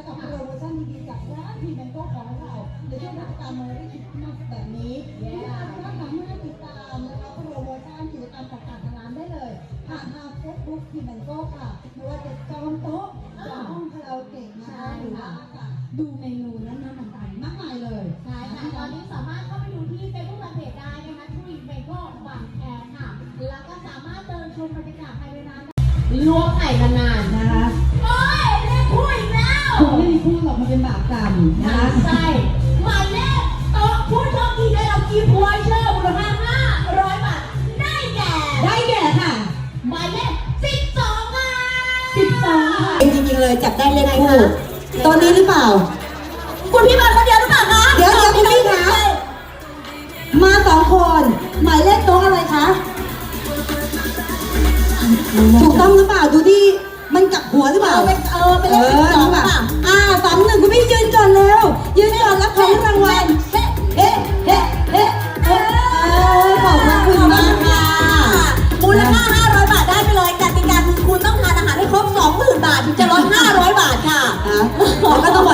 ะกับโปรโมชั่นดีๆจากร้านพีแมงโก้ของเราในช่วงเทศกาลมารีคริสต์มาสแบบนี้ลูกค้าสามารถติดตามนะคะโปรโมชั่นกิจกรรมต่างๆทางร้านได้เลยผ่านทางเฟซบุ๊กพีแมงโก้ค่ะไม่ว่าจะจองโต๊ะจองห้องคาราโอเกะนะคะหรือว่าดูเมนูและน้ำต่างๆมากมายเลยใช่ค่ะตอนนี้สามารถเข้าไปดูที่ Facebook Fanpage ได้นะคะทรีเมโก้ฝั่งแอนค่ะแล้วก็สามารถเดินชมบรรยากาศภายในร้านลวกไข่นานนะคะๆ ดหรอกมันเป็นบาปกรรมนะคะใช่หมายเลขโต๊ะผู้โชคดีได้รับกิฟต์วอเชอร์มูลค่า500 บาท ได้แก่ได้แก่ค่ะ หมายเลข12ค่ะสิบสองค่ะ จริงๆเลยจับได้เลขคู่ตอนนี้หรือเปล่า คุณพี่มาคนเดียว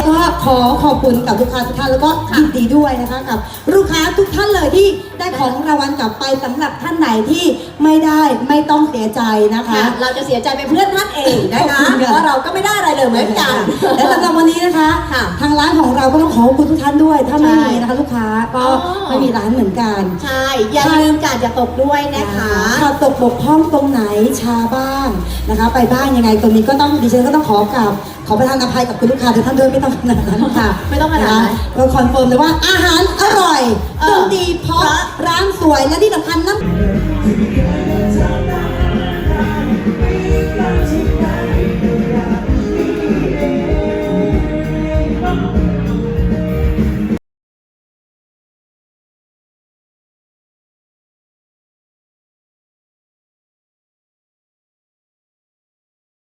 ก็ต้องบอกว่าขอขอบคุณกับลูกค้าทุกท่านแล้วก็ยินดีด้วยนะคะกับ ลูกค้าทุกท่านเลยที่ได้ของรางวัลกลับไปสำหรับท่านไหนที่ไม่ได้ไม่ต้องเสียใจนะคะ ค่ะเราจะเสียใจเป็นเพื่อนท่านเองนะคะขอบคุณค่ะ เพราะเราก็ไม่ได้อะไรเลยเหมือนกัน และสำหรับวันนี้นะคะ ค่ะทางร้านของเราก็ต้องขอขอบคุณทุกท่านด้วย ถ้าไม่ใช่มีนะคะลูกค้าก็อ๋อ ไม่มีร้านเหมือนกัน ใช่ อย่าลืมการจะตกด้วยนะคะขาดตกบกพร่องตรงไหนชาบ้างนะคะ ไปบ้างยังไงตรงนี้ก็ต้องดิฉันก็ต้องขอกราบ ขอประทานอภัยกับคุณลูกค้าทุกท่านด้วยไม่ต้องขนาดนั้นค่ะไม่ต้องขนาดนั้นะคะเราคอนเฟิร์มเลยว่าอาหารอร่อยเอเครื่อองดีเพราะร้านสวยและที่สำคัญน้ำ